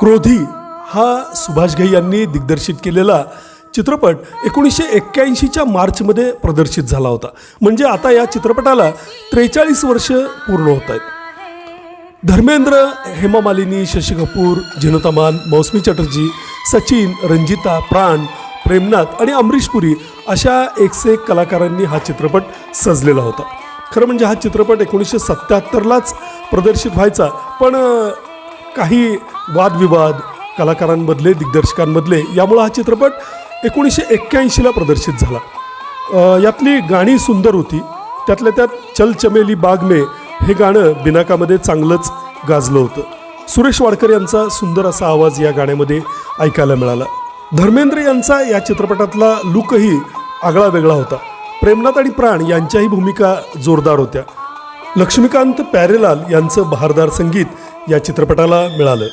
क्रोधी हा सुभाष घई यांनी दिग्दर्शित केलेला चित्रपट एकोणीसशे एक्क्याऐंशीच्या मार्चमध्ये प्रदर्शित झाला होता. म्हणजे आता या चित्रपटाला त्रेचाळीस वर्ष पूर्ण होत आहेत. धर्मेंद्र हेमा मालिनी शशी कपूर झिनता मौसमी चटर्जी सचिन रंजिता प्राण प्रेमनाथ आणि अमरीश पुरी अशा एकसे एक कलाकारांनी हा चित्रपट सजलेला होता. खरं म्हणजे हा चित्रपट एकोणीसशे सत्त्याहत्तरलाच प्रदर्शित व्हायचा पण काही वादविवाद कलाकारांमधले दिग्दर्शकांमधले यामुळं हा चित्रपट एकोणीसशे एक्क्याऐंशीला प्रदर्शित झाला. यातली गाणी सुंदर होती. त्यातल्या त्यात चल चमेली बाग मे हे गाणं बिनाकामध्ये चांगलंच गाजलं होतं. सुरेश वाडकर यांचा सुंदर असा आवाज या गाण्यामध्ये ऐकायला मिळाला. धर्मेंद्र यांचा या चित्रपटातला लुकही आगळा वेगळा होता. प्रेमनाथ आणि प्राण यांच्याही भूमिका जोरदार होत्या. लक्ष्मीकांत प्यारेलाल यांचं बहारदार संगीत या चित्रपटाला मिळालं.